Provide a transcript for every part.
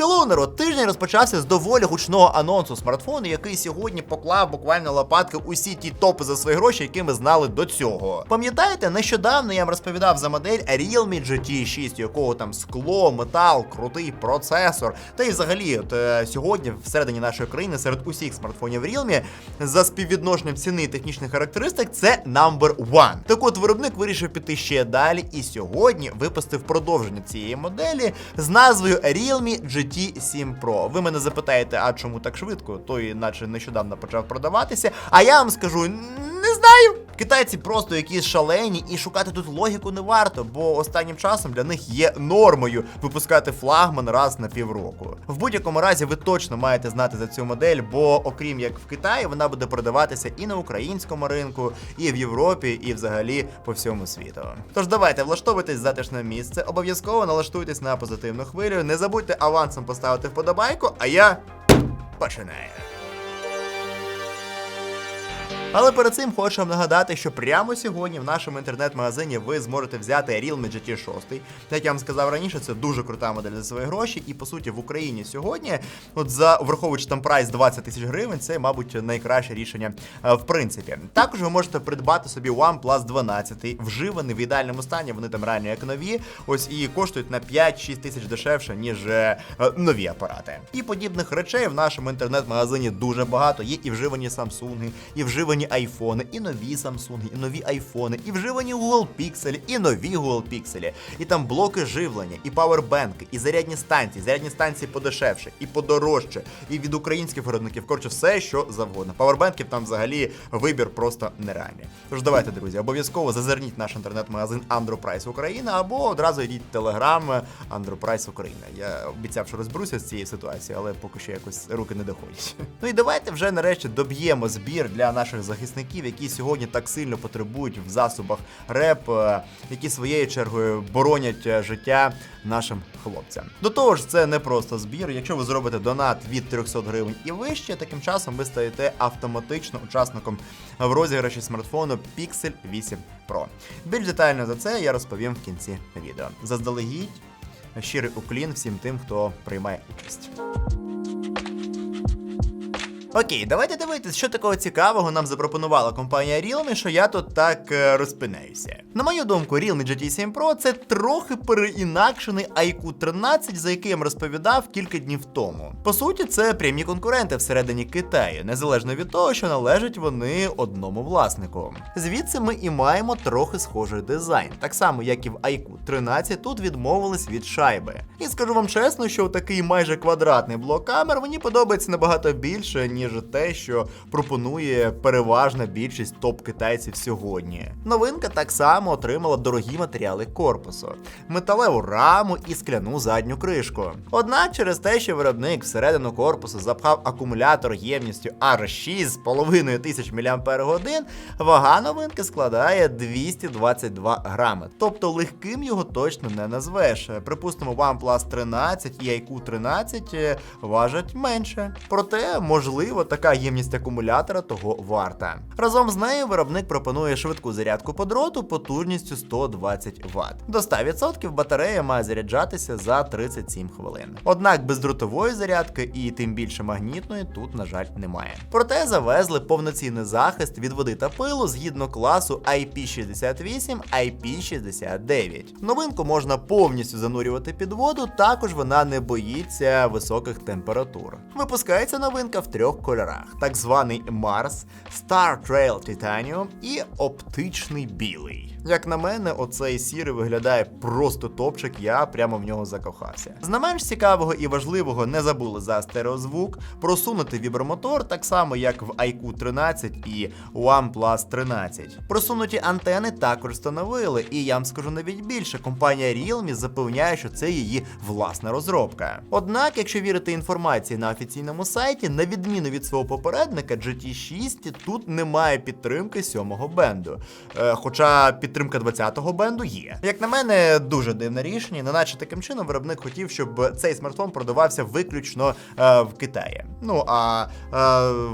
Hello, народ! Тиждень розпочався з доволі гучного анонсу смартфону, який сьогодні поклав буквально лопатки усі ті топи за свої гроші, які ми знали до цього. Пам'ятаєте, нещодавно я вам розповідав за модель Realme GT 6, у якого там скло, метал, крутий процесор. Та й взагалі, от е, сьогодні, всередині нашої країни, серед усіх смартфонів Realme, за співвідношенням ціни і технічних характеристик, це number one. Так от виробник вирішив піти ще далі, і сьогодні випустив продовження цієї моделі з назвою Realme GT 7 Pro. Ви мене запитаєте, а чому так швидко? Той, наче нещодавно почав продаватися. А я вам скажу, не знаю. Китайці просто якісь шалені, і шукати тут логіку не варто, бо останнім часом для них є нормою випускати флагман раз на півроку. В будь-якому разі ви точно маєте знати за цю модель, бо окрім як в Китаї, вона буде продаватися і на українському ринку, і в Європі, і взагалі по всьому світу. Тож давайте влаштовуйтесь затишне місце, обов'язково налаштуйтесь на позитивну хвилю. Не забудьте авансом поставити вподобайку, а я починаю. Але перед цим хочу вам нагадати, що прямо сьогодні в нашому інтернет-магазині ви зможете взяти Realme GT 6. Як я вам сказав раніше, це дуже крута модель за свої гроші. І по суті в Україні сьогодні, от за враховуючи там прайс 20 тисяч гривень, це, мабуть, найкраще рішення е, в принципі. Також ви можете придбати собі OnePlus 12, вживаний в ідеальному стані. Вони там реально як нові. Ось і коштують на 5-6 тисяч дешевше, ніж е, е, нові апарати. І подібних речей в нашому інтернет-магазині дуже багато. Є і вживані Samsung, і вживані айфони, і нові Samsung, і нові айфони, і вживані Google Pixel, і нові Google Pixel. І там блоки живлення, і павербенки, і зарядні станції, зарядні станції подешевше, і подорожче, і від українських виробників. Коротше, все, що завгодно. Павербенків там взагалі вибір просто нереальний. Тож давайте, друзі, обов'язково зазирніть наш інтернет-магазин Androprice Україна або одразу йдіть в Telegram Androprice Україна. Я обіцяв, що розберуся з цієї ситуації, але поки що якось руки не доходять. Ну і давайте вже нарешті доб'ємо збір для наших захисників, які сьогодні так сильно потребують в засобах РЕП, е, які своєю чергою боронять е, життя нашим хлопцям. До того ж, це не просто збір. Якщо ви зробите донат від 300 гривень і вище, таким часом ви стаєте автоматично учасником в розіграші смартфону Pixel 8 Pro. Більш детально за це я розповім в кінці відео. Заздалегідь щирий уклін всім тим, хто приймає участь. Окей, давайте дивитись, що такого цікавого нам запропонувала компанія Realme, що я тут так е, розпинаюся. На мою думку, Realme GT 7 Pro це трохи переінакшений iQOO 13, за який я вам розповідав кілька днів тому. По суті, це прямі конкуренти всередині Китаю, незалежно від того, що належать вони одному власнику. Звідси ми і маємо трохи схожий дизайн, так само як і в iQOO 13 тут відмовились від шайби. І скажу вам чесно, що такий майже квадратний блок камер мені подобається набагато більше, ніж те, що пропонує переважна більшість топ-китайців сьогодні. Новинка так само отримала дорогі матеріали корпусу, металеву раму і скляну задню кришку. Однак через те, що виробник всередину корпусу запхав акумулятор ємністю аж 6,5 тисяч мАч, вага новинки складає 222 грами. Тобто легким його точно не назвеш. Припустимо, OnePlus 13 і iQOO 13 е, важать менше. Проте, можливо, така ємність акумулятора того варта. Разом з нею виробник пропонує швидку зарядку по дроту потужністю 120 Вт. До 100% батарея має заряджатися за 37 хвилин. Однак бездротової зарядки і тим більше магнітної тут, на жаль, немає. Проте завезли повноцінний захист від води та пилу згідно класу IP68, IP69. Новинку можна повністю занурювати під воду, також вона не боїться високих температур. Випускається новинка в трьох кольорах: так званий Марс, Star Trail Titanium і оптичний білий. Як на мене, оцей сірий виглядає просто топчик, я прямо в нього закохався. З не менш цікавого і важливого не забули за стереозвук, просунути вібромотор, так само як в iQOO 13 і OnePlus 13. Просунуті антени також встановили, і я вам скажу навіть більше, компанія Realme запевняє, що це її власна розробка. Однак, якщо вірити інформації на офіційному сайті, на відміну від свого попередника, GT6 тут немає підтримки сьомого бенду. Е, хоча підтримка підтримка 20-го бенду є. Як на мене, дуже дивне рішення, неначе таким чином виробник хотів, щоб цей смартфон продавався виключно е, в Китаї. Ну а е,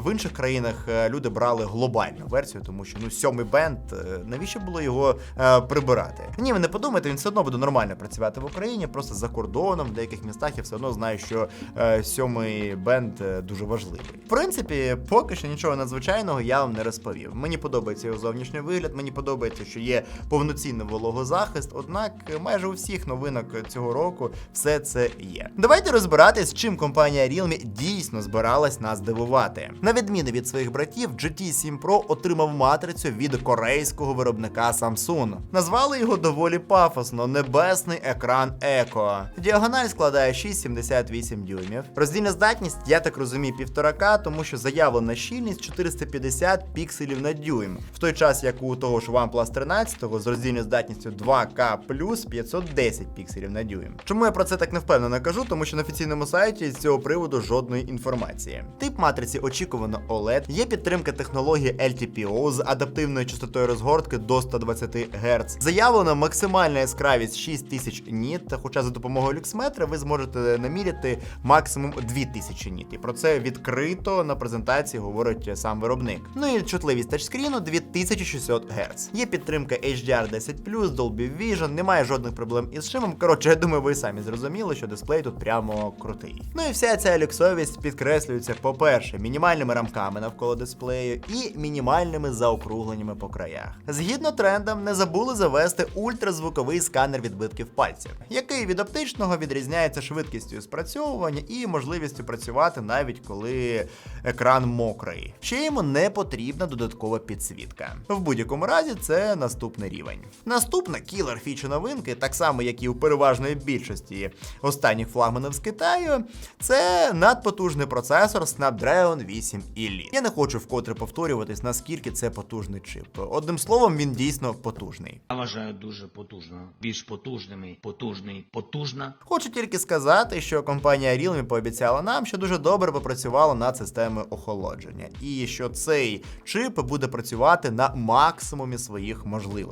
в інших країнах е, люди брали глобальну версію, тому що ну сьомий бенд, е, навіщо було його е, прибирати? Ні, ви не подумайте, він все одно буде нормально працювати в Україні, просто за кордоном, в деяких містах я все одно знаю, що е, сьомий бенд е, дуже важливий. В принципі, поки що нічого надзвичайного я вам не розповів. Мені подобається його зовнішній вигляд, мені подобається, що є повноцінний вологозахист, однак майже у всіх новинок цього року все це є. Давайте розбиратись, чим компанія Realme дійсно збиралась нас дивувати. На відміну від своїх братів, GT7 Pro отримав матрицю від корейського виробника Samsung. Назвали його доволі пафосно небесний екран Еко. Діагональ складає 6,78 дюймів. Роздільна здатність, я так розумію, 1,5К, тому що заявлена щільність 450 пікселів на дюйм. В той час, як у того ж OnePlus 13 з роздільною здатністю 2К плюс 510 пікселів на дюйм. Чому я про це так не впевнено кажу? Тому що на офіційному сайті з цього приводу жодної інформації. Тип матриці очікувано OLED, є підтримка технології LTPO з адаптивною частотою розгортки до 120 Гц. Заявлена максимальна яскравість 6000 ніт, хоча за допомогою люксметра ви зможете наміряти максимум 2000 ніт. І про це відкрито на презентації говорить сам виробник. Ну і чутливість тачскріну 2600 Гц. Є підтримка HDR 10 Dolby Vision, немає жодних проблем із шимом. Коротше, я думаю, ви самі зрозуміли, що дисплей тут прямо крутий. Ну і вся ця люксовість підкреслюється, по-перше, мінімальними рамками навколо дисплею і мінімальними заокругленнями по краях. Згідно трендам, не забули завести ультразвуковий сканер відбитків пальців, який від оптичного відрізняється швидкістю спрацьовування і можливістю працювати навіть коли екран мокрий. Ще йому не потрібна додаткова підсвітка. В будь-якому разі це наступний рівень. Наступна кілер фіча новинки, так само як і у переважної більшості останніх флагманів з Китаю, це надпотужний процесор Snapdragon 8 Elite. Я не хочу вкотре повторюватись, наскільки це потужний чип. Одним словом, він дійсно потужний. Я вважаю дуже потужно. Більш потужними, потужний, потужна. Хочу тільки сказати, що компанія Realme пообіцяла нам, що дуже добре попрацювала над системою охолодження, і що цей чип буде працювати на максимумі своїх можливостей.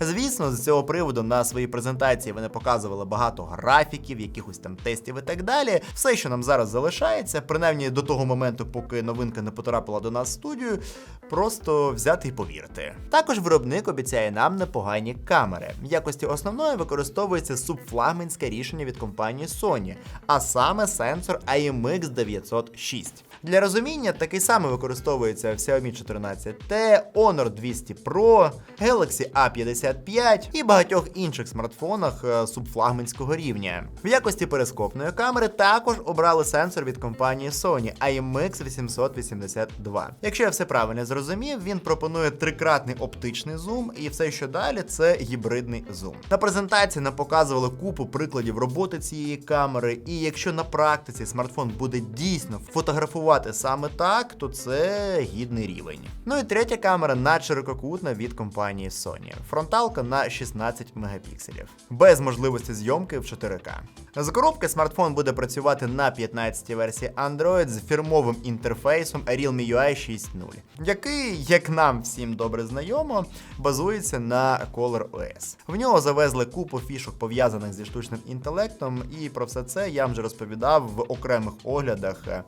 Звісно, з цього приводу на своїй презентації вони показували багато графіків, якихось там тестів і так далі. Все, що нам зараз залишається, принаймні до того моменту, поки новинка не потрапила до нас в студію, просто взяти і повірити. Також виробник обіцяє нам непогані камери. В якості основної використовується субфлагманське рішення від компанії Sony, а саме сенсор IMX 906. Для розуміння такий самий використовується в Xiaomi 14T, Honor 200 Pro, Galaxy A55 і багатьох інших смартфонах е, субфлагманського рівня. В якості перископної камери також обрали сенсор від компанії Sony IMX 882. Якщо я все правильно зрозумів, він пропонує трикратний оптичний зум, і все, що далі, це гібридний зум. На презентації нам показували купу прикладів роботи цієї камери, і якщо на практиці смартфон буде дійсно фотографувати саме так, то це гідний рівень. Ну і третя камера надширококутна від компанії Sony. Фронталка на 16 мегапікселів, без можливості зйомки в 4К. З коробки смартфон буде працювати на 15 й версії Android з фірмовим інтерфейсом Realme UI 6.0, який, як нам всім добре знайомо, базується на Color OS. В нього завезли купу фішок пов'язаних зі штучним інтелектом, і про все це я вже розповідав в окремих оглядах е,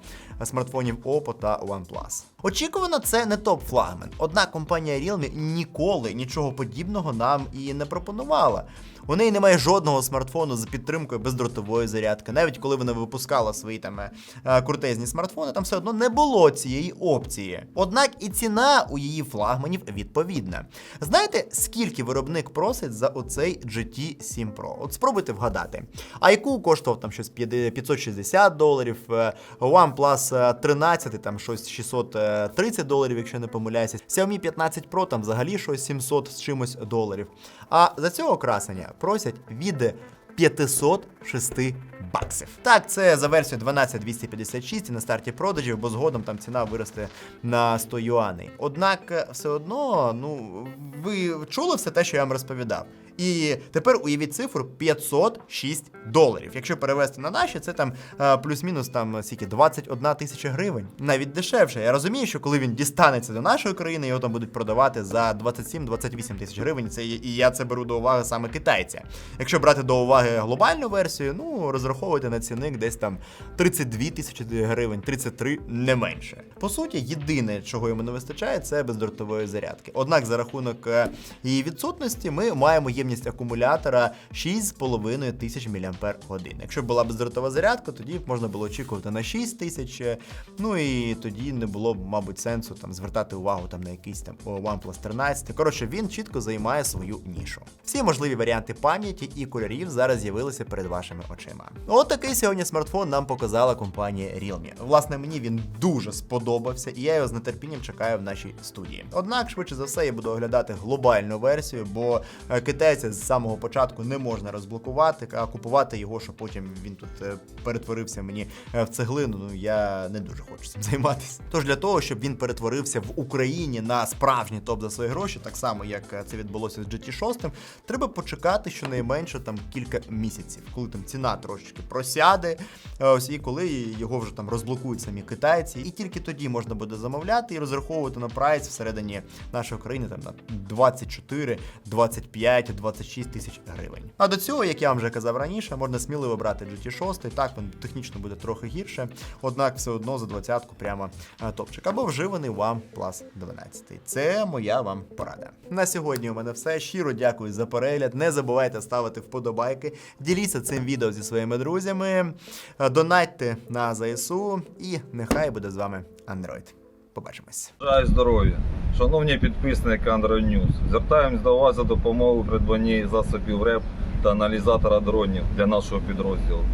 смартфонів Oppo та OnePlus. Очікувано, це не топ-флагман, однак компанія Realme ніколи нічого подібного нам і не пропонувала. У неї немає жодного смартфону з підтримкою бездротової зарядки. Навіть коли вона випускала свої там е, е, крутезні смартфони, там все одно не було цієї опції. Однак і ціна у її флагманів відповідна. Знаєте, скільки виробник просить за оцей GT7 Pro? От спробуйте вгадати. IQ коштував там щось 560 доларів, е, OnePlus 13 там щось 630 доларів, якщо не помиляюся. Xiaomi 15 Pro там взагалі щось 700 з чимось доларів. А за цього красення просять від 506 баксів. Так, це за версією 12256 і на старті продажів, бо згодом там ціна виросте на 100 юаней. Однак, е, все одно, ну ви чули все те, що я вам розповідав. І тепер уявіть цифру 506 доларів. Якщо перевести на наші, це там е, плюс-мінус там скільки 21 тисяча гривень. Навіть дешевше. Я розумію, що коли він дістанеться до нашої країни, його там будуть продавати за 27-28 тисяч гривень. Це і я це беру до уваги саме китайця. Якщо брати до уваги глобальну версію, ну розраховуйте на ціник десь там 32 тисячі гривень, 33 не менше. По суті, єдине, чого йому не вистачає, це бездротової зарядки. Однак за рахунок е, її відсутності ми маємо ємність акумулятора 6,5 тисяч мАч. Якщо б була бездротова зарядка, тоді б можна було очікувати на 6 тисяч. е, Ну і тоді не було б, мабуть, сенсу там звертати увагу там на якийсь там OnePlus 13. Коротше, він чітко займає свою нішу. Всі можливі варіанти пам'яті і кольорів зараз з'явилися перед вашими очима. От такий сьогодні смартфон нам показала компанія Realme. Власне, мені він дуже сподобався, і я його з нетерпінням чекаю в нашій студії. Однак, швидше за все, я буду оглядати глобальну версію, бо е, китайця з самого початку не можна розблокувати, а купувати його, щоб потім він тут е, перетворився мені е, в цеглину. Ну я не дуже хочу цим займатися. Тож для того, щоб він перетворився в Україні на справжній топ за свої гроші, так само як це відбулося з GT6, треба почекати щонайменше там кілька місяців, коли там ціна трошечки просяде. е, Ось і коли його вже там розблокують самі китайці, і тільки тоді можна буде замовляти і розраховувати на прайс всередині нашої країни там на 24, 25, 26 тисяч гривень. А до цього, як я вам вже казав раніше, можна сміливо брати GT6, так він технічно буде трохи гірше, однак все одно за двадцятку прямо е, топчик. Або вживаний OnePlus 12. Це моя вам порада. На сьогодні у мене все. Щиро дякую за перегляд. Не забувайте ставити вподобайки, діліться цим відео зі своїми друзями, е, донатьте на ЗСУ і нехай буде з вами Android. Побачимось. Бажаю здоров'я. Шановні підписники Android News, звертаємось до вас за допомогою придбанні засобів РЕП та аналізатора дронів для нашого підрозділу.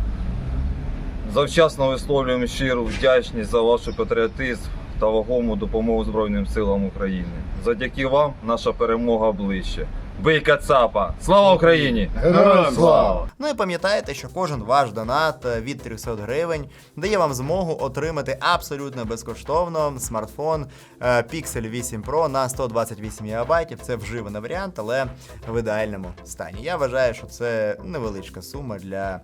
Завчасно висловлюємо щиру вдячність за ваш патріотизм та вагому допомогу Збройним силам України. Завдяки вам наша перемога ближче. Бий Кацапа! Слава Україні! Героям слава! Ну і пам'ятайте, що кожен ваш донат е, від 300 гривень дає вам змогу отримати абсолютно безкоштовно смартфон е, Pixel 8 Pro на 128 ГБ. Це вживаний варіант, але в ідеальному стані. Я вважаю, що це невеличка сума для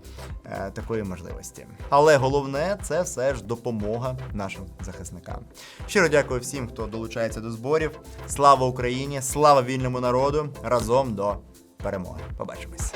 е, такої можливості. Але головне це все ж допомога нашим захисникам. Щиро дякую всім, хто долучається до зборів. Слава Україні! Слава вільному народу! Разом до перемоги! Побачимось!